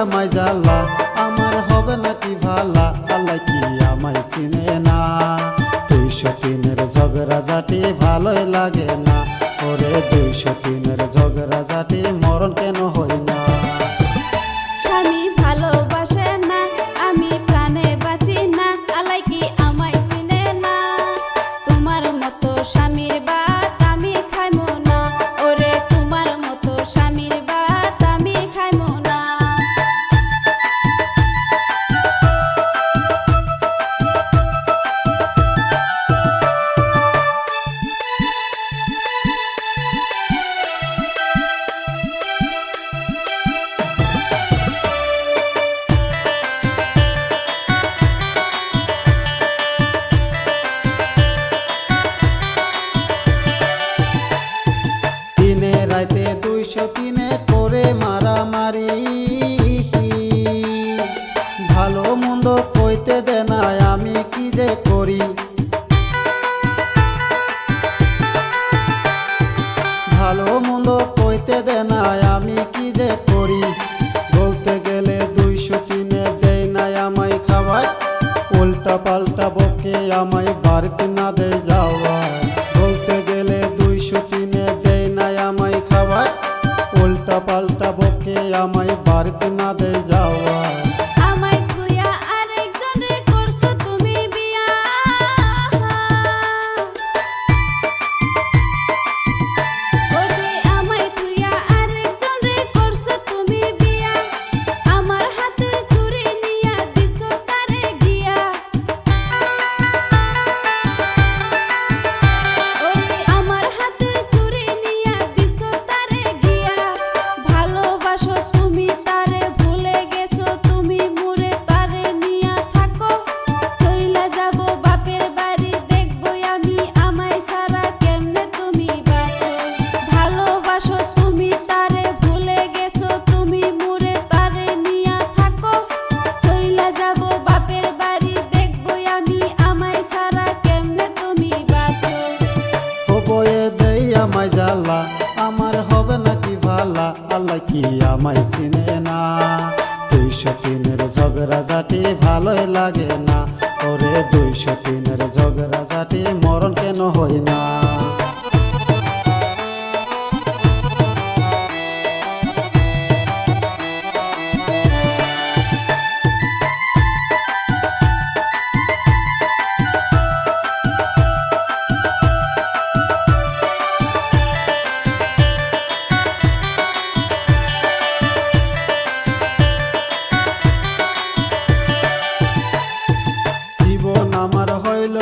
আমায় জ্বালা আমার হবে নাকি ভালা? আল্লাহ কি আমায় চিনে না? দুইশো তিনের ঝগড়া জাটি ভালোই লাগে না। ওরে দুইশো তিনের ঝগড়া জাটি মরণ কেন হয় না? আমায় বাড়িতে না দে যাওয়া জ্বালা আমার হবে নাকি ভালা আল্লাহ কি আমায় চিনে না? দুইশো তিনের ঝগড়া জাটি ভালোই লাগে না। ওরে দুইশো তিনের ঝগড়া জাতি মরণ কেন হয় না?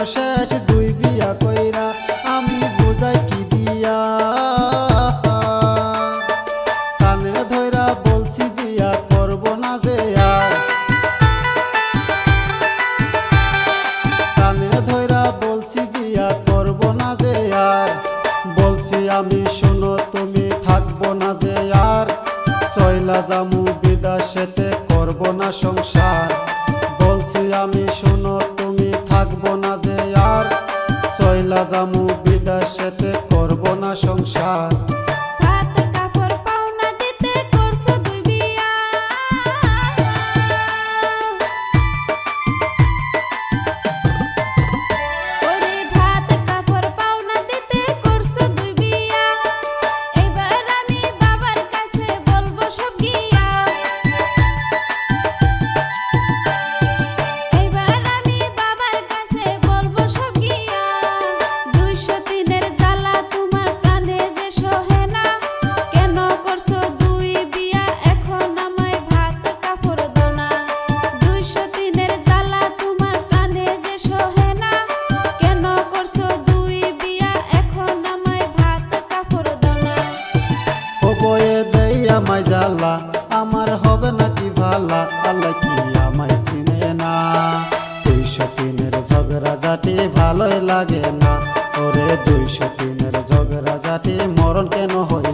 শেষ দুই বিয়া কইরা আমি বুঝাই কি দিয়া। কানে ধইরা বলছি বিয়া করব না যে আর। কানে ধইরা বলছি বিয়া করব না যে আর। বলছি আমি শোনো, তুমি থাকব না যে আর। চইলা জামু বিদাসেতে করব না সংসার। বলছি আমি শোনো, তুমি থাকব চইলা জামু বিদাসেতে। আমায় জ্বালা, আমার হবে নাকি ভালা? আল্লাহ কি আমায় চিনে না? দুইশো তিনের ঝগড়া জাটি ভালোই লাগে না। ওরে দুইশো তিনের ঝগড়া জাটি মরণ কেন হই